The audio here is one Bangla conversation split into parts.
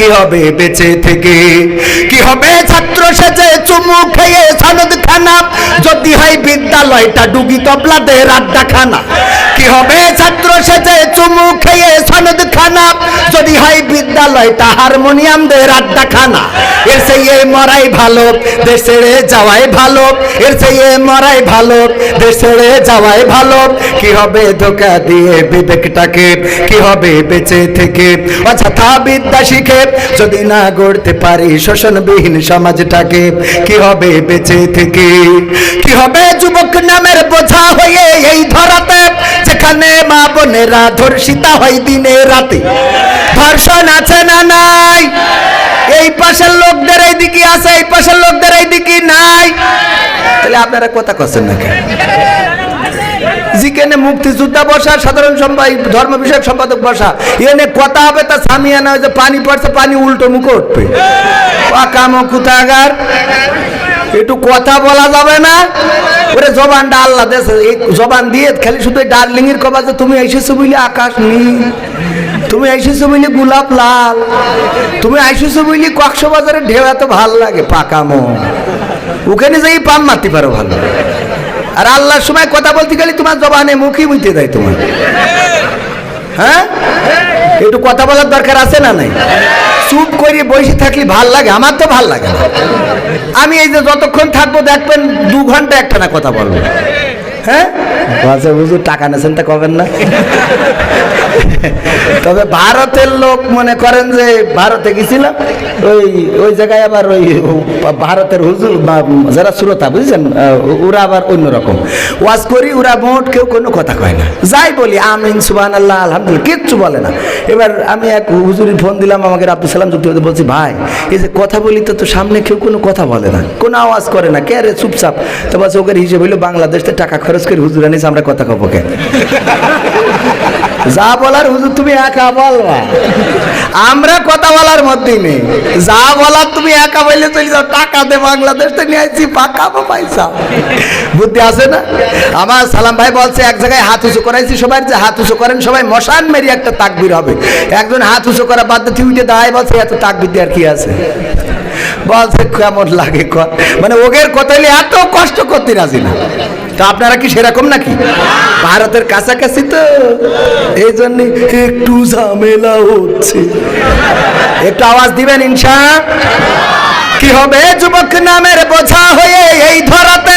কি হবে বেঁচে থেকে? কি হবে ছাত্র সেজে চুমু খেয়ে সনদ খানা? যদি হয় বিদ্যালয়টা ডুবি তবলাদের আড্ডা খানা কি হবে ছাত্র সেজে চুমু খেয়ে সনদ খানা? যদি হয় বিদ্যালয়টা হারমোনিয়ামদের আড্ডা খানা এর এ মরাই ভালো, দেশ ছেড়ে যাওয়াই ভালো। এর এ মরাই ভালো, দেশ ছেড়ে যাওয়াই ভালো। কি হবে ধোকা দিয়ে বিবেকটাকে? কি হবে বেঁচে থেকে? অযথা বিদ্যা শিখে যদি না গড়তে পারি শোষণবিহীন সমাজটাকে, কি হবে বেঁচে থেকে? কি হবে যুবক নামের বোঝা হয়ে এই ধরাতে, যেখানে মা বোনেরা ধর্ষিতা হয় দিনে রাতে? ধর্ষণ আছে না নাই? এই পাশের লোকদের এই দিকে আছে, এই পাশের লোকদের এই দিকে নাই? তাহলে আপনারা কথা করছেন না কেন? যেখানে মুক্তিযোদ্ধা বসা, সাধারণ সম্পাদক, ধর্ম বিষয়ক সম্পাদক বসা। এনে কথা হবে তা সামিয়ানা হয়েছে, পানি পড়ছে, পানি উল্টো মুখে উঠবে। কাম কুতাগার একটু কথা বলা যাবে না? ওরে জবানটা আল্লাহ দেশে, এই জবান দিয়ে খালি শুধু ডার্লিং এর কবা যে তুমি এসেছ বলে আকাশ নীল। তুমি এসেছ বলে গোলাপ লাল। তুমি এসেছ বলে কক্সবাজারের ঢেউ এত ভালো লাগে পাকামো ওখানে যাই পাম মারতে পারো ভালো। আর আল্লাহর সময় কথা বলতে গেলে তোমার জবানে মুখই বুঝতে দেয় তোমার। হ্যাঁ? একটু কথা বলার দরকার আছে না নাই? চুপ করে বসে থাকলে ভালো লাগে, আমার তো ভালো লাগে না। আমি এই যে যতক্ষণ থাকব দেখবেন দু ঘণ্টা একটা না কথা বলব। হ্যাঁ? আচ্ছা বুঝু টাকা নেছেন তা কবেন না। তবে ভারতের লোক মনে করেন যে ভারতে গেছিলাম ওই ওই জায়গায় আবার ওই ভারতের হুজুর বা যারা শ্রোতা, বুঝছেন? ওরা আবার অন্যরকম ওয়াজ করি, ওরা মোট কেউ কোনো কথা কয় না। যাই বলি, আমিন সুবান আল্লাহ আলহামদুলিল্লাহ, কিচ্ছু বলে না। এবার আমি এক হুজুরি ফোন দিলাম, আমাকে আব্দুল সালাম যুক্তি বলছি, ভাই, এই যে কথা বলি তো তো সামনে কেউ কোনো কথা বলে না। কোনো আওয়াজ করে না। কে রে চুপচাপ? তো বলছে, ওকে হিসেবে হইল বাংলাদেশে টাকা খরচ করে হুজুর আনিস আমরা কথা কব কে যা বলার হুজুর তুমি একা বলবা। আমরা কথা বলার মধ্যেই নেই। যা বলার তুমি একা বললে চলে যাও, টাকা দে বাংলাদেশ থেকে নিয়ে আসছি পাকা বা পয়সা। বুদ্ধি আছে না? আমার সালাম ভাই বলছে, এক জায়গায় হাত উঁচু করাইছি সবাই, যে হাত উঁচু করেন সবাই মশান মেরি একটা তাকবির হবে। একজন হাত উঁচু করা বাদ দিয়ে উঠে দাঁড়ায় বলছে, এত তাকবির দেওয়ার কি আছে? বলছে, কেমন লাগে মানে ওগের কথা এত কষ্ট করতে রাজি না। তো আপনারা কি সেরকম নাকি? ভারতের কাছাকাছি তো। এই জন্য একটু ঝামেলা হচ্ছে। একটু আওয়াজ দিবেন ইনশা। কি হবে? যুবক নামের বোঝা হয়ে এই ধরাতে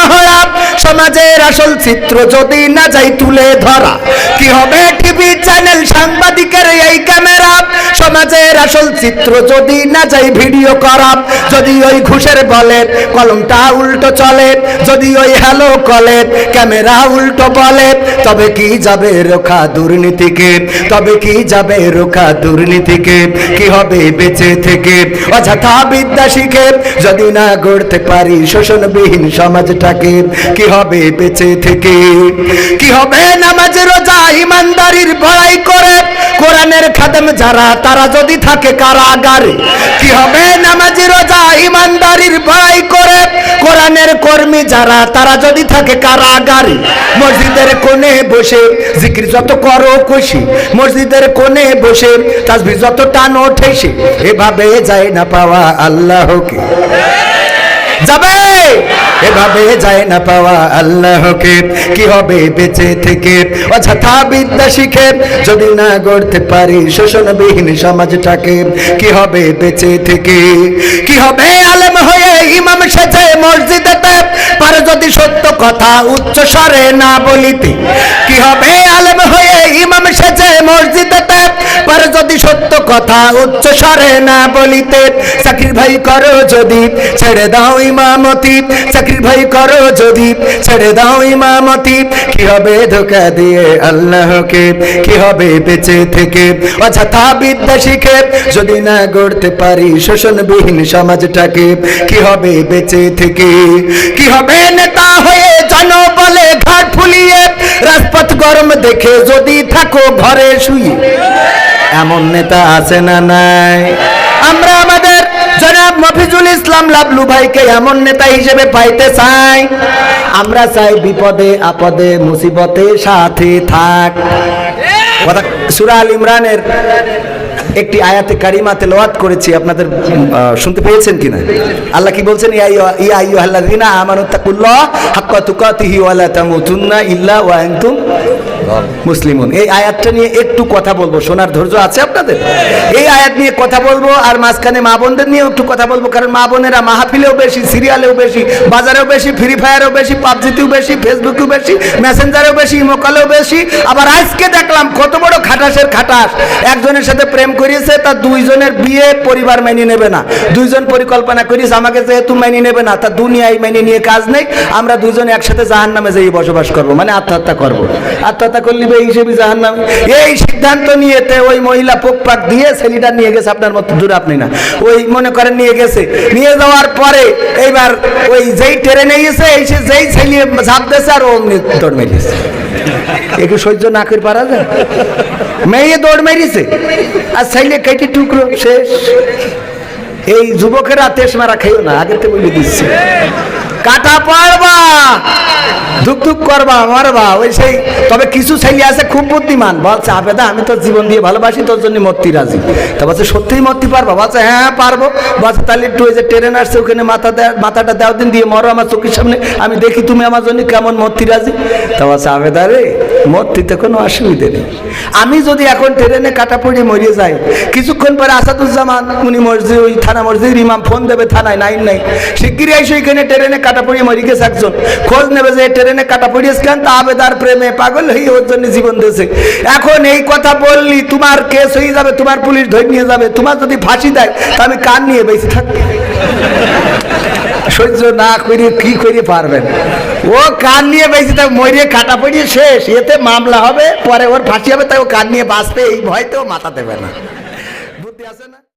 মহড়া সমাজের আসল চিত্র যদি না যাই তুলে ধরা কি হবে টিভি চ্যানেল সমাজের আসল চিত্র যদি না যাই ভিডিও করা যদি ওই ঘুষের বলে কলমটা উল্টো চলে যদি ওই হ্যালো কলে ক্যামেরা উল্টো বলে তবে কি যাবে রোখা দুর্নীতিকে? তবে কি যাবে রোখা দুর্নীতিকে? কি হবে বেঁচে থেকে? অযথা বিদ্যা শিখে যদি না গড়তে পারি শোষণবিহীন সমাজটাকে, কি হবে বেঁচে থেকে? কি হবে নামাজ, রোজা, ইমানদারির বড়াই খাদেম যারা, তারা যদি থাকে কারাগারে কি হবে নামাজ রোজা ইমানদারির বড়াই করে? কোরআনের কর্মী যারা, তারা যদি থাকে কারাগারে, মসজিদের কোণে বসে জিকির যত করো খুশি, মসজিদের কোণে বসে তাসবি যত টানো ঠেসে এভাবে যায় না পাওয়া আল্লাহকে। যাবে? এভাবে যায় না পাওয়া আল্লাহকে, কি হবে বেঁচে থেকে? অযথা বিদ্যা শিখে, যদি না গড়তে পারি শোষণবিহীন সমাজটাকে, কি হবে বেঁচে থেকে? কি হবে আলেম হয়ে ইমাম সেজে মসজিদেতে? পারে যদি সত্য কথা উচ্চ স্বরে না বলিতে, কি হবে আলেম হয়ে ইমাম সেজে মসজিদেতে পারে যদি সত্য কথা উচ্চ স্বরে না বলিতে, চাকরির ভাই করো যদি, ছেড়ে দাও ইমামতি। চাকরির ভাই করো যদি, ছেড়ে দাও ইমামতি। কি হবে ধোকা দিয়ে আল্লাহকে? কি হবে বেঁচে থেকে? অযথা বিদ্যা শিখে যদি না গড়তে পারি শোষণবিহীন সমাজটাকে, কি হবে বেঁচে থেকে? কি হবে নেতা হয়ে জনবলে ঘাট ফুলিয়ে, রাজপথ গরম দেখে যদি থাকো ঘরে শুয়ে এমন নেতা আছে না নাই? আমরা আমাদের জনাব মফিজুল ইসলাম লাবলু ভাইকে এমন নেতা হিসেবে পাইতে চাই। আমরা চাই বিপদে, আপদে, মুসিবতে সাথে থাক। সুরা আল ইমরানের একটি আয়াতে কারিমাতে লোয়াত করেছি, আপনাদের শুনতে পেয়েছেন কিনা? আল্লাহ কি বলছেন? ইয়া ইয়া- ইয়া আইয়ুহাল্লাযীনা আমানু তাকুল্লাহ হাক্কা তুকাতিহি ওয়া লা তামুতুন্না ইল্লা ওয়া আনতুম মুসলিমুন, এই আয়াতটা নিয়ে একটু কথা বলব, শোনার ধৈর্য আছে আপনাদের? এই আয়াত নিয়ে কথা বলব আর মাঝখানে মা বোনদের নিয়েও একটু কথা বলব, কারণ মা বোনেরা মাহফিলেও বেশি, সিরিয়ালেও বেশি, বাজারেও বেশি, ফ্রি ফায়ারেও বেশি, পাবজিতেও বেশি, ফেসবুকেও বেশি, মেসেঞ্জারেও বেশি, ইমোকালেও বেশি। আবার আজকে দেখলাম কত বড় খাটাসের খাটাস। একজনের সাথে প্রেম করিয়েছে তার দুইজনের বিয়ে পরিবার মেনে নেবে না। দুইজন পরিকল্পনা করিস আমাকে যেহেতু মেনে নেবে না, তা দুনিয়ায় মেনে নিয়ে কাজ নেই। আমরা দুজন একসাথে জাহান নামে যেয়ে বসবাস করব মানে আত্মহত্যা করব। আত্মহত্যা করলে এই হিসেবে জাহান নামে এই সিদ্ধান্ত নিয়েতে ওই মহিলা পোক পাক দিয়ে ছেলেটা নিয়ে গেছে, আপনার মতো দূর আপনি না। ওই মনে করেন নিয়ে গেছে। নিয়ে যাওয়ার পরে এইবার ওই যেই ট্রেনে গেছে, এই সে যেই ছেলে ঝাঁপ দিয়েছে আর অমনি দৌড় মেরেছে। একটু সহ্য না করে পারা যায়। মেয়ে দৌড় মেরেছে। আর ছেলে কেটে টুকরো, শেষ। এই যুবকেরা তেস মারা খেয়েও না, আগের থেকে বলে দিচ্ছে। কাটা পারবা! ধুক ধুক করবা, মারবা, ওই সেই, তবে কিছু ছেলে আছে খুব বুদ্ধিমান। বলছে আবেদা আমি তোর জীবন দিয়ে ভালোবাসি, তোর জন্য মরতে রাজি। তা বলছে, সত্যিই মরতে পারবা? বলছে হ্যাঁ পারব। বলছে, তাহলে একটু ওই যে ট্রেন আসছে ওখানে মাথা দেয়, মাথাটা দেওয়া দিন দিয়ে মরো আমার চোখের সামনে, আমি দেখি তুমি আমার জন্য কেমন মরতে রাজি। তা বলছে আবেদা রে, মরতে কোনো অসুবিধে নেই। আমি যদি এখন ট্রেনে কাটা পড়ে মরিয়ে যাই, কিছুক্ষণ পরে আসাদুজ্জামান, উনি মসজিদ, ওই থানা মসজিদ ইমাম, ফোন দেবে থানায়, নাইন নাই শিগগিরই এসে এখানে ট্রেনে কাটা পড়িয়ে মরি গেছে একজন। খোঁজ নেবে যে ট্রেনে কাটা পড়িয়েছে কেন তা আবেদার প্রেমে পাগল হয়ে ওর জন্য জীবন দিয়েছে। এখন এই কথা বললি, তোমার কেস হয়ে যাবে, তোমার পুলিশ ধরে নিয়ে যাবে, তোমার যদি ফাঁসি দেয়, তা আমি কান নিয়ে বেঁচে থাকব। সহ্য না করে কি করে পারবেন? ও কান নিয়ে বেঁচে থাক, মরিয়ে কাটা পড়িয়ে শেষ। এতে মামলা হবে, পরে ওর ফাঁসি হবে, তাই ও কান নিয়ে বাঁচবে, এই ভয় ভয়তেও মাথা দেবে না। বুদ্ধি আছে না?